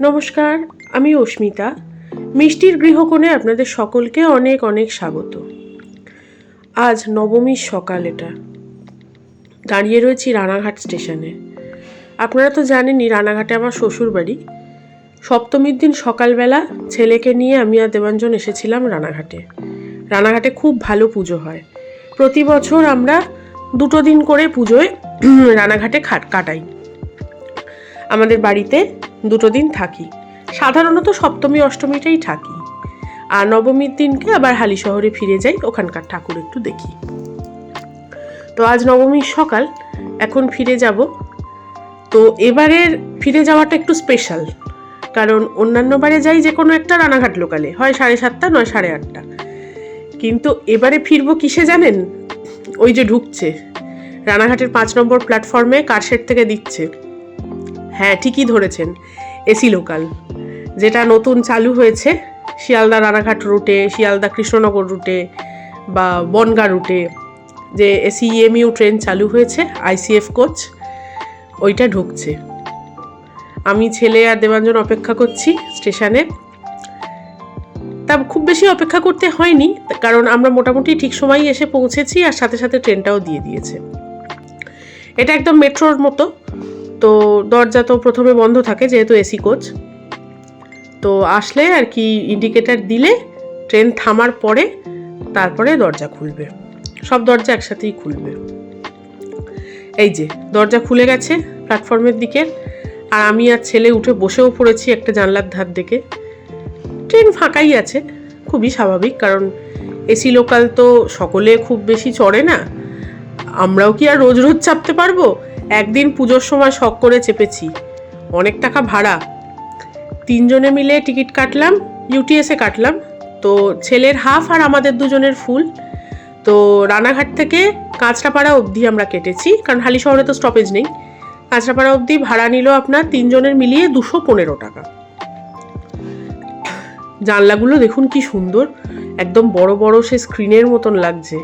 নমস্কার, আমি অস্মিতা। মিষ্টির গৃহকোণে আপনাদের সকলকে অনেক অনেক স্বাগত। আজ নবমীর সকাল এটা। দাঁড়িয়ে রয়েছি রানাঘাট স্টেশনে। আপনারা তো জানেনই রানাঘাটে আমার শ্বশুর বাড়ি সপ্তমীর দিন সকালবেলা ছেলেকে নিয়ে আমি আর দেবাঞ্জন এসেছিলাম রানাঘাটে। রানাঘাটে খুব ভালো পুজো হয়। প্রতি বছর আমরা দুটো দিন করে পুজোয় রানাঘাটে খাট কাটাই। আমাদের বাড়িতে দুটো দিন থাকি। সাধারণত সপ্তমী, অষ্টমীটাই থাকি। আর নবমীর দিনকে আবার হালি শহরে ফিরে যাই, ওখানকার ঠাকুর একটু দেখি। তো আজ নবমীর সকাল, এখন ফিরে যাব। তো এবারের ফিরে যাওয়াটা একটু স্পেশাল কারণ অন্যান্য বারে যাই যে কোনো একটা রানাঘাট লোকালে, হয় সাড়ে সাতটা, নয় সাড়ে আটটা। কিন্তু এবারে ফিরবো কিসে জানেন? ওই যে ঢুকছে। রানাঘাটের পাঁচ নম্বর প্ল্যাটফর্মে কারশেড থেকে দিচ্ছে। হ্যাঁ ঠিকই ধরেছেন এসি লোকাল যেটা নতুন চালু হয়েছে, শিয়ালদা রানাঘাট রুটে শিয়ালদা কৃষ্ণনগর রুটে বা বনগা রুটে যে এসি এমইউ ট্রেন চালু হয়েছে আইসিএফ কোচ ওইটা ঢুকছে। আমি ছেলে আর দেবাঞ্জন অপেক্ষা করছি স্টেশনে। তা খুব বেশি অপেক্ষা করতে হয়নি, কারণ আমরা মোটামুটি ঠিক সময়ই এসে পৌঁছেছি, আর সাথে সাথে ট্রেনটাও দিয়ে দিয়েছে। এটা একদম মেট্রোর মতো তো দরজা তো প্রথমে বন্ধ থাকে যেহেতু এসি কোচ। তো আসলে আর কি ইন্ডিকেটার দিলে ট্রেন থামার পরে তারপরে দরজা খুলবে। সব দরজা একসাথেই খুলবে। এই যে, দরজা খুলে গেছে প্ল্যাটফর্মের দিকে। আর আমি আর ছেলে উঠে বসেও পড়েছি একটা জানলার ধার দিকে। ট্রেন ফাঁকাই আছে, খুবই স্বাভাবিক কারণ এসি লোকাল তো সকলে খুব বেশি চড়ে না। আমরাও কি আর রোজ রোজ চাপতে পারব? একদিন পুজোর সময় শখ করে চেপেছি। অনেক টাকা ভাড়া। তিনজনে মিলে টিকিট কাটলাম ইউটিএসে কাটলাম। তো ছেলের হাফ আর আমাদের দুজনের ফুল। তো রানাঘাট থেকে কাঁচরাপাড়া অবধি আমরা কেটেছি, কারণ হালি শহরে তো স্টপেজ নেই। কাঁচরাপাড়া অবধি ভাড়া নিল আপনার তিনজনের মিলিয়ে দুশো পনেরো টাকা। জানলাগুলো দেখুন কি সুন্দর। একদম বড় বড় সে স্ক্রিনের মতন লাগছে।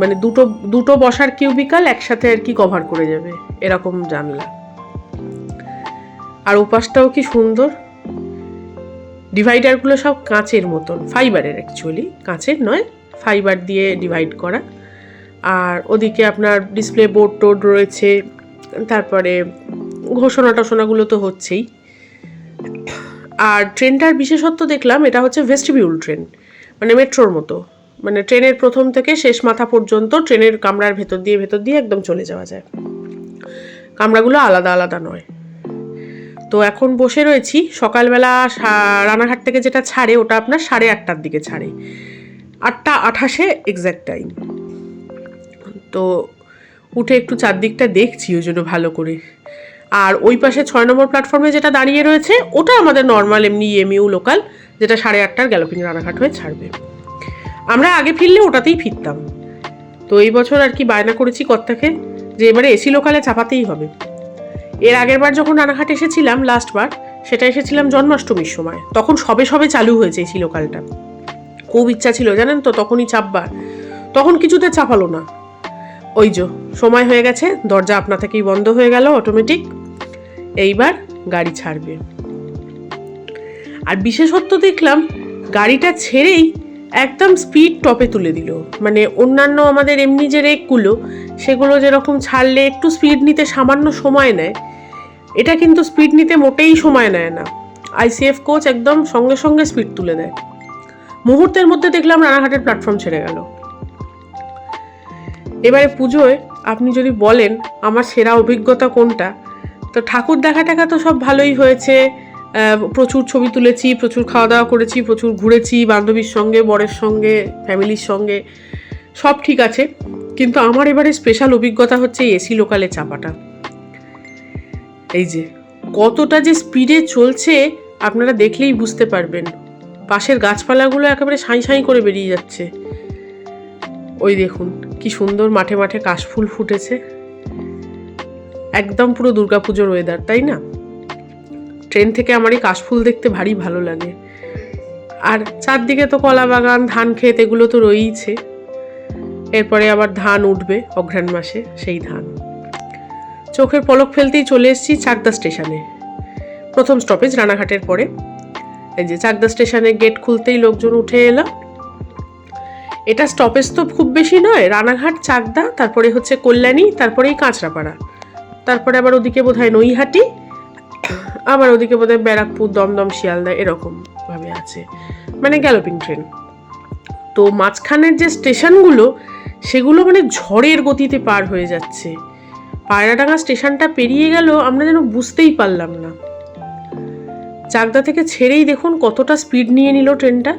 মানে দুটো দুটো বসার কিউবিকাল একসাথে আর কি কভার করে যাবে, এরকম জানলা। আর ওপাশটাও কি সুন্দর? ডিভাইডারগুলো সব কাঁচের মতন ফাইবারের অ্যাকচুয়ালি কাঁচের নয় ফাইবার দিয়ে ডিভাইড করা। আর ওদিকে আপনার ডিসপ্লে বোর্ড টোর্ড রয়েছে, তারপরে ঘোষণা টোষণাগুলো তো হচ্ছেই। আর ট্রেনটার বিশেষত্ব দেখলাম, এটা হচ্ছে ভেস্টিবিউল ট্রেন মানে মেট্রোর মতো। মানে ট্রেনের প্রথম থেকে শেষ মাথা পর্যন্ত ট্রেনের কামরার ভেতর দিয়ে ভেতর দিয়ে একদম চলে যাওয়া যায়। কামরাগুলো আলাদা আলাদা নয়। তো এখন বসে রয়েছি। সকালবেলা রানাঘাট থেকে যেটা ছাড়ে, ওটা আপনার সাড়ে আটটার দিকে ছাড়ে। আটটা আঠাশে এক্স্যাক্ট টাইম তো উঠে একটু চারদিকটা দেখছি ওই জন্য ভালো করে। আর ওই পাশে ছয় নম্বর প্ল্যাটফর্মে যেটা দাঁড়িয়ে রয়েছে, ওটা আমাদের নর্মাল এমনি এমইউ লোকাল যেটা সাড়ে আটটার গ্যালোপিং রানাঘাট হয়ে ছাড়বে। আমরা আগে ফিরলে ওটাতেই ফিরতাম। তো এই বছর আর কি বায়না করেছি কর্তাকে যে এবারে এসি লোকালে চাপাতেই হবে। এর আগের বার যখন রানাঘাট এসেছিলাম লাস্ট বার, সেটা এসেছিলাম জন্মাষ্টমীর সময়। তখন সবে সবে চালু হয়েছে এসি লোকালটা। খুব ইচ্ছা ছিল, জানেন তো, তখনই চাপবার। তখন কিছুতে চাপালো না। ওই যো, সময় হয়ে গেছে, দরজা আপনা থেকেই বন্ধ হয়ে গেল অটোমেটিক এইবার গাড়ি ছাড়বে। আর বিশেষত্ব দেখলাম, গাড়িটা ছেড়েই একদম স্পিড টপে তুলে দিল। মানে অন্যান্য আমাদের এমনি যে রেকগুলো সেগুলো যেরকম ছাড়লে একটু স্পিড নিতে সামান্য সময় নেয়, এটা কিন্তু স্পিড নিতে মোটেই সময় নেয় না। আইসিএফ কোচ একদম সঙ্গে সঙ্গে স্পিড তুলে দেয়। মুহূর্তের মধ্যে দেখলাম রানাঘাটের প্ল্যাটফর্ম ছেড়ে গেল। এবারে পুজোয় আপনি যদি বলেন, আমার সেরা অভিজ্ঞতা কোনটা? তো ঠাকুর দেখা টাকা তো সব ভালোই হয়েছে প্রচুর ছবি তুলেছি, প্রচুর খাওয়া দাওয়া করেছি, প্রচুর ঘুরেছি, বান্ধবীর সঙ্গে, বরের সঙ্গে ফ্যামিলির সঙ্গে, সব ঠিক আছে। কিন্তু আমার এবারে স্পেশাল অভিজ্ঞতা হচ্ছে এসি লোকালে চাপাটা। এই যে, কতটা যে স্পিডে চলছে, আপনারা দেখলেই বুঝতে পারবেন। পাশের গাছপালাগুলো একেবারে সাঁই সাঁই করে বেরিয়ে যাচ্ছে। ওই দেখুন, কি সুন্দর মাঠে মাঠে কাশফুল ফুটেছে। একদম পুরো দুর্গাপুজোর ওয়েদার তাই না? ট্রেন থেকে আমার এই কাশফুল দেখতে ভারী ভালো লাগে। আর চারদিকে তো কলা বাগান, ধান ক্ষেত, এগুলো তো রয়েইছে। এরপরে আবার ধান উঠবে অঘ্রাণ মাসে, সেই ধান। চোখের পলক ফেলতেই চলে এসেছি চাকদা স্টেশনে। প্রথম স্টপেজ রানাঘাটের পরে। এই যে চাকদা স্টেশনে গেট খুলতেই লোকজন উঠে এলো। এটা স্টপেজ তো খুব বেশি নয়, রানাঘাট, চাকদা, তারপরে হচ্ছে কল্যাণী, তারপরেই কাঁচরাপাড়া। তারপরে আবার ওদিকে বোধ হয় নৈহাটি আবার ওদিকে বোধ ব্যারাকপুর দমদম শিয়ালদা এরকম ভাবে আছে। মানে গ্যালোপিং ট্রেন। তো মাঝখানের যে স্টেশনগুলো, সেগুলো মানে ঝড়ের গতিতে পার হয়ে যাচ্ছে। পায়রাডাঙ্গা স্টেশনটা পেরিয়ে গেল, আমরা যেন বুঝতেই পারলাম না। চাকদা থেকে ছেড়েই দেখুন কতটা স্পিড নিয়ে নিল ট্রেনটা।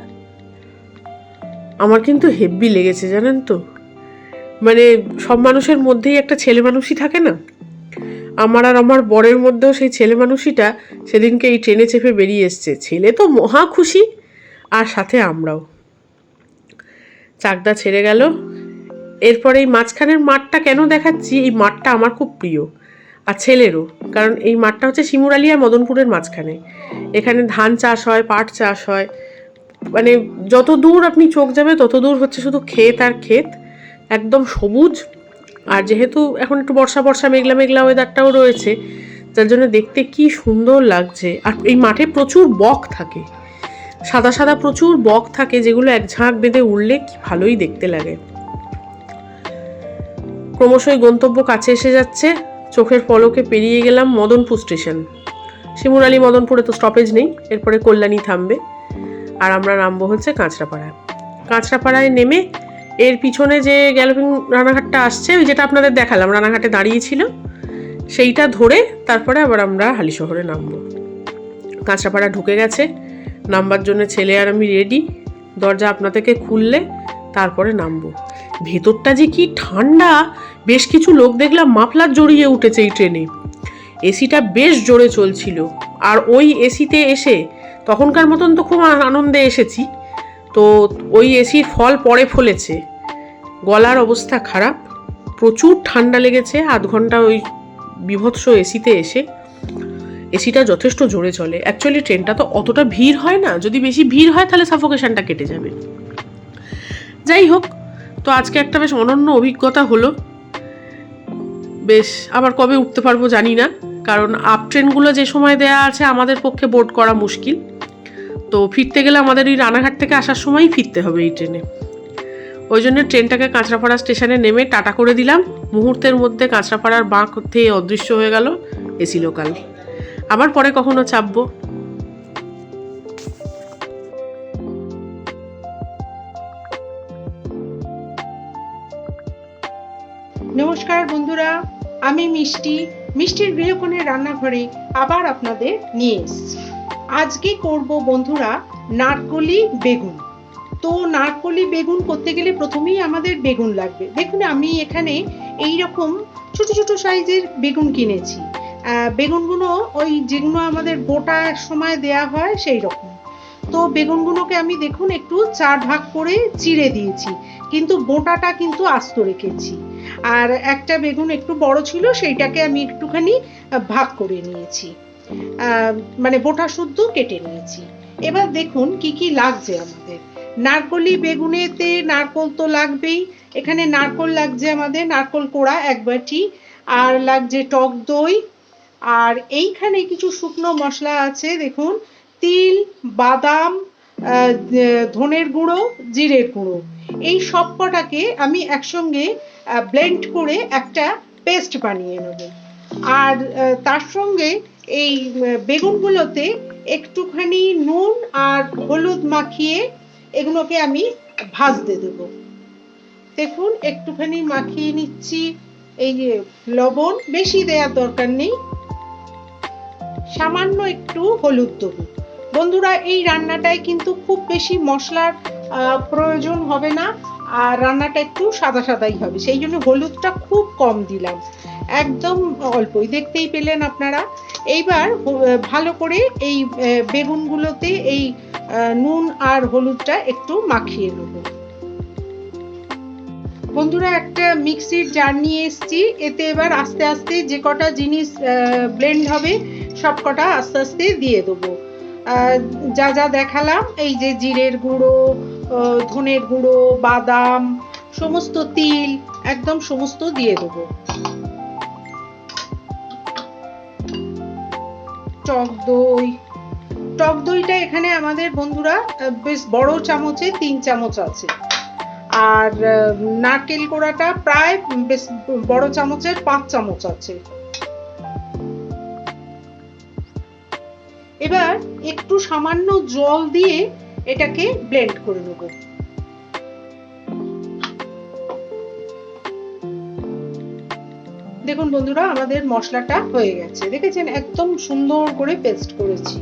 আমার কিন্তু হেব্বি লেগেছে, জানেন তো? মানে সব মানুষের মধ্যেই একটা ছেলে মানুষই থাকে না? আমার আর আমার বরের মধ্যেও সেই ছেলে মানুষইটা সেদিনকে এই ট্রেনে চেপে বেরিয়ে এসছে। ছেলে তো মহা খুশি। আর সাথে আমরাও। চাকদা ছেড়ে গেল। এরপরে এই মাঝখানের মাঠটা কেন দেখাচ্ছি? এই মাঠটা আমার খুব প্রিয়। আর ছেলেরও। কারণ এই মাঠটা হচ্ছে শিমুরালি আর মদনপুরের মাঝখানে। এখানে ধান চাষ হয়, পাট চাষ হয়। মানে যত দূর আপনি চোখ যাবে, তত দূর হচ্ছে শুধু ক্ষেত আর ক্ষেত। একদম সবুজ। আর যেহেতু এখন একটু বর্ষা বর্ষা, মেঘলা মেঘলা ওয়েদারটাও রয়েছে যার জন্য দেখতে কি সুন্দর লাগছে। আর এই মাঠে প্রচুর বক থাকে, সাদা সাদা প্রচুর বক থাকে, যেগুলো এক ঝাঁক বেঁধে উঠলে কি ভালোই দেখতে লাগে। ক্রমশই গন্তব্য কাছে এসে যাচ্ছে, চোখের পলকে পেরিয়ে গেলাম মদনপুর স্টেশন। শিমুরালি মদনপুরে তো স্টপেজ নেই, এরপরে কল্যাণী থামবে, আর আমরা নামবো হচ্ছে কাঁচরাপাড়ায়। কাঁচরাপাড়ায় নেমে এর পিছনে যে গ্যালোপিং রানাঘাটটা আসছে, ওই যেটা আপনাদের দেখালাম, রানাঘাটে দাঁড়িয়েছিল সেইটা ধরে তারপরে আবার আমরা হালি শহরে নামবো। কাঁচরাপাড়া ঢুকে গেছে, নামবার জন্য ছেলে আর আমি রেডি দরজা আপনাদেরকে খুললে তারপরে নামবো। ভেতরটা যে কি ঠান্ডা, বেশ কিছু লোক দেখলাম মাফলার জড়িয়ে উঠেছে এই ট্রেনে। এসিটা বেশ জোরে চলছিল, আর ওই এসিতে এসে তখনকার মতন তো খুব আনন্দে এসেছি। তো ওই এসির ফল পরে ফলেছে। গলার অবস্থা খারাপ, প্রচুর ঠান্ডা লেগেছে, আধ ঘণ্টা ওই বিভৎস এসিতে এসে। এসিটা যথেষ্ট জোরে চলে। অ্যাকচুয়ালি ট্রেনটা তো অতটা ভিড় হয় না। যদি বেশি ভিড় হয় তাহলে সাফোকেশনটা কেটে যাবে। যাই হোক, তো আজকে একটা বেশ অনন্য অভিজ্ঞতা হলো। বেশ, আবার কবে উঠতে পারব জানি না। কারণ আপ ট্রেনগুলো যে সময় দেয়া আছে আমাদের পক্ষে বোর্ড করা মুশকিল। তো ফিরতে গেলে আমাদের ওই রানাঘাট থেকে আসার সময়ই ফিরতে হবে এই ট্রেনে। ওই জন্য ট্রেনটাকে কাঁচরাপাড়া স্টেশনে নেমে টাটা করে দিলাম। মুহূর্তের মধ্যে কাঁচরাপাড়ার বাঁক থেকে অদৃশ্য হয়ে গেল এসি লোকাল। আবার পরে কখনো চাপবো। নমস্কার বন্ধুরা, আমি মিষ্টি। মিষ্টির গৃহকোণের রান্নাঘরে আবার আপনাদের নিয়ে এসেছি। আজকে করব বন্ধুরা নারকলি বেগুন। তো নারকলি বেগুন করতে গেলে প্রথমেই আমাদের বেগুন লাগবে। দেখুন, আমি এখানে এই রকম ছোট ছোট সাইজের বেগুন কিনেছি। বেগুনগুলো ওই যেগুলো আমাদের গোটার সময় দেয়া হয় সেই রকম তো বেগুনগুলোকে আমি দেখুন, একটু চার ভাগ করে চিড়ে দিয়েছি। কিন্তু বোটাটা কিন্তু আস্ত রেখেছি। আর একটা বেগুন একটু বড় ছিল, সেইটাকে আমি একটুখানি ভাগ করে নিয়েছি। মানে বোটা শুদ্ধ কেটে নিয়েছি। এবার দেখুন কি কি লাগছে আমাদের। নারকলি বেগুনেতে নারকল তো লাগবেই। এখানে নারকল লাগছে আমাদের, নারকল কোড়া এক বাটি, আর লাগছে টক দই। আর এইখানে কিছু শুকনো মশলা আছে, দেখুন, তিল, বাদাম ধনের গুঁড়ো, জিরের গুঁড়ো। এই সব কটাকে আমি একসঙ্গে ব্লেন্ড করে একটা পেস্ট বানিয়ে নেব। আর তার সঙ্গে এই বেগুনগুলোতে একটুখানি নুন আর হলুদ মাখিয়ে এগুলোকে আমি ভাজতে দেব। দেখুন, একটুখানি মাখিয়ে নিচ্ছি। এই যে লবণ বেশি দেওয়ার দরকার নেই। সামান্য একটু হলুদ দেবো। বন্ধুরা, এই রান্নাটায় কিন্তু খুব বেশি মশলার প্রয়োজন হবে না। আর রান্নাটা একটু সাদা সাদাই হবে। সেই জন্য হলুদটা খুব কম দিলাম। একদম অল্পই। দেখতেই পেলেন আপনারা। এইবার ভালো করে এই বেগুনগুলোতে এই নুন আর হলুদটা একটু মাখিয়ে নেব। বন্ধুরা, একটা মিক্সির জার নিয়ে এসেছি। এতে এবার আস্তে আস্তে যে কটা জিনিস ব্লেন্ড হবে, সব কটা আস্তে আস্তে দিয়ে দেবো। যা যা দেখালাম, এই যে জিরের গুঁড়ো ধনের গুঁড়ো, বাদাম, সমস্ত তিল, একদম সমস্ত দিয়ে দেবো। টক দই। টক দইটা এখানে আমাদের বন্ধুরা বেশ বড় চামচে, তিন চামচ আছে। আর নারকেল কোড়াটা প্রায় বেশ বড় চামচের পাঁচ চামচ আছে। এবার একটু সামান্য জল দিয়ে এটাকে ব্লেন্ড করে নেব। দেখুন বন্ধুরা, আমাদের মশলাটা হয়ে গেছে। দেখেছেন? একদম সুন্দর করে পেস্ট করেছি।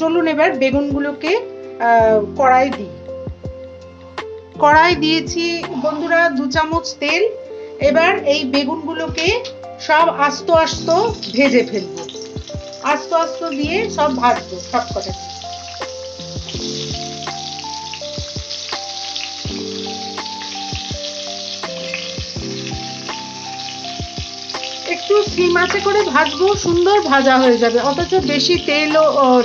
চলুন এবার বেগুনগুলোকে কড়াই দিই। কড়াই দিয়েছি বন্ধুরা দু চামচ তেল। এবার এই বেগুনগুলোকে সব আস্ত আস্ত ভেজে ফেলব। আস্ত আস্ত দিয়ে সব ভাজবো সব কটা একটু সিম আছে করে ভাজবো, সুন্দর ভাজা হয়ে যাবে। অথচ বেশি তেলও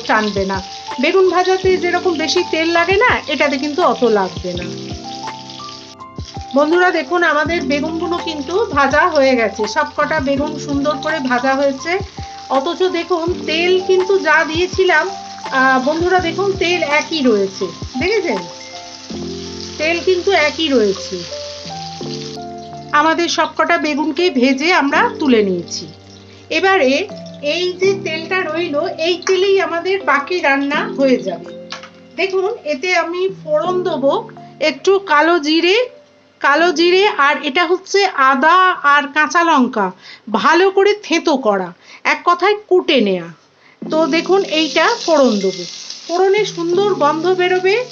টানবে না। বেগুন ভাজাতে যেরকম বেশি তেল লাগে না, এটাতে কিন্তু অত লাগবে না। বন্ধুরা, দেখুন, আমাদের বেগুনগুলো কিন্তু ভাজা হয়ে গেছে। সব কটা বেগুন সুন্দর করে ভাজা হয়েছে। অথচ দেখুন, তেল কিন্তু যা দিয়েছিলাম বন্ধুরা, দেখুন, তেল একই রয়েছে। দেখেছেন? তেল কিন্তু একই রয়েছে। আমাদের সবকটা বেগুনকে ভেজে আমরা তুলে নিয়েছি। এবারে এই যে তেলটা রইল, এই তেলেই আমাদের বাকি রান্না হয়ে যাবে। দেখুন, এতে আমি ফোড়ন দেবো, একটু কালো জিরে কালো জিরে আর এটা হচ্ছে আদা আর কাঁচা লঙ্কা, ভালো করে থেঁতো করা, এক কথায় কুটে নেয়া। তো দেখুন, এইটা ফোড়ন দেবো। ফোড়নে সুন্দর গন্ধ বেরোবে।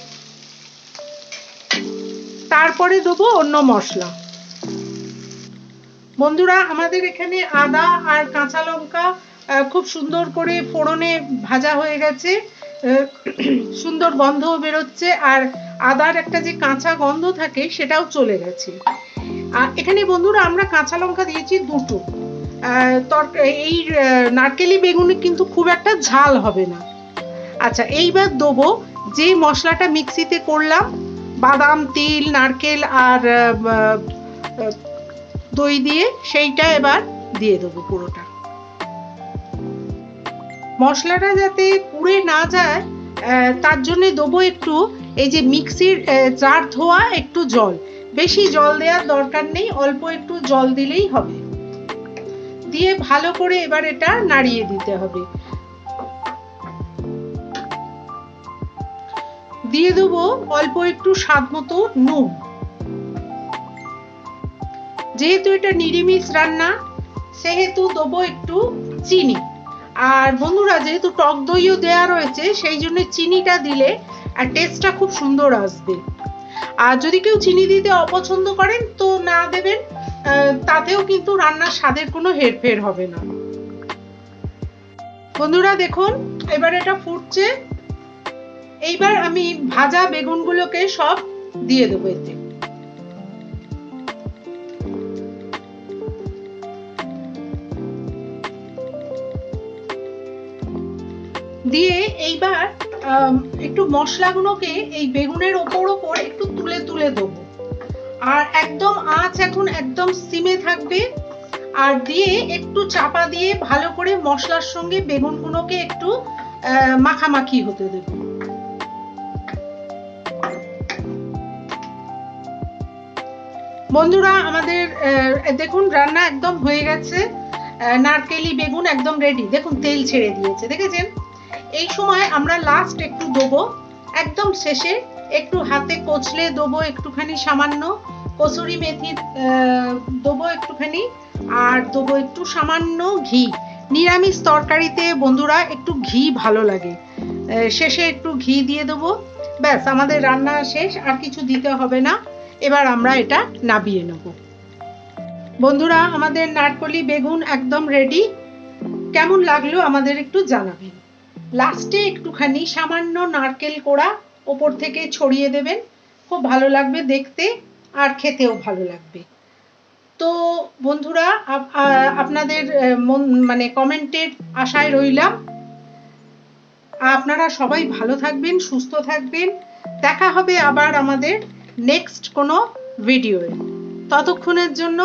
তারপরে দেবো অন্য মশলা। বন্ধুরা, আমাদের এখানে আদা আর কাঁচা লঙ্কা খুব সুন্দর করে ফোড়নে ভাজা হয়ে গেছে। সুন্দর গন্ধও বেরোচ্ছে আর আদার একটা যে কাঁচা গন্ধ থাকে সেটাও চলে গেছে। আর এখানে বন্ধুরা, আমরা কাঁচা লঙ্কা দিয়েছি দুটো। এই নারকেলি বেগুনে কিন্তু খুব একটা ঝাল হবে না। আচ্ছা এইবার দেবো যে মশলাটা মিক্সিতে করলাম, বাদাম, তিল, নারকেল আর দই দিয়ে সেইটা এবার দিয়ে দেবো পুরোটা। মশলাটা যাতে পুড়ে না যায় তার জন্য দেবো একটু এই যে মিক্সির জার ধোয়া, একটু জল। বেশি জল দেওয়ার দরকার নেই, অল্প একটু জল দিলেই হবে। দিয়ে ভালো করে এবার এটা নাড়িয়ে দিতে হবে। দিয়ে দেবো অল্প একটু স্বাদ মতো নুন। যেহেতু এটা নিরামিষ রান্না, সেহেতু দেবো একটু চিনি। আর বন্ধুরা, যেহেতু টক দইও দেওয়া রয়েছে, সেই জন্য চিনিটা দিলে আর টেস্টটা খুব সুন্দর আসবে। আর যদি কেউ চিনি দিতে অপছন্দ করেন, তো না দেবেন তাতেও কিন্তু রান্নার স্বাদের কোনো হেরফের হবে না। বন্ধুরা, দেখুন, এবার এটা ফুটছে। এইবার আমি ভাজা বেগুনগুলোকে সব দিয়ে দেবো এতে। দিয়ে এইবার একটু মশলাগুলোকে এই বেগুনের ওপর ওপর একটু তুলে তুলে দেবো। আর একদম আঁচ এখন একদম সিমে থাকবে। আর দিয়ে একটু চাপা দিয়ে ভালো করে মশলার সঙ্গে বেগুনগুলোকে একটু মাখামাখি হতে দেবো। বন্ধুরা, আমাদের দেখুন রান্না একদম হয়ে গেছে। নারকেলি বেগুন একদম রেডি দেখুন তেল ছেড়ে দিয়েছে, দেখেছেন? এই সময় আমরা লাস্ট একটু দেবো একদম শেষে একটু হাতে কচলে দেবো একটুখানি সামান্য। কসুরি মেথি দেবো একটুখানি আর দেবো একটু সামান্য ঘি। নিরামিষ তরকারিতে বন্ধুরা একটু ঘি ভালো লাগে। শেষে একটু ঘি দিয়ে দেবো ব্যাস, আমাদের রান্না শেষ, আর কিছু দিতে হবে না। এবার আমরা এটা নাবিয়ে নেব। বন্ধুরা, আমাদের নারকলি বেগুন একদম রেডি কেমন লাগল আমাদের একটু জানাবেন। লাস্টে একটুখানি সামান্য নারকেল কোড়া ওপর থেকে ছড়িয়ে দেবেন। খুব ভালো লাগবে দেখতে আর খেতেও ভালো লাগবে। তো বন্ধুরা আপনাদের মন মানে কমেন্টের আশায় রইলাম। আপনারা সবাই ভালো থাকবেন, সুস্থ থাকবেন। দেখা হবে আবার আমাদের নেক্সট কোনো ভিডিওয়ে ততক্ষণের জন্য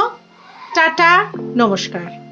টাটা, নমস্কার।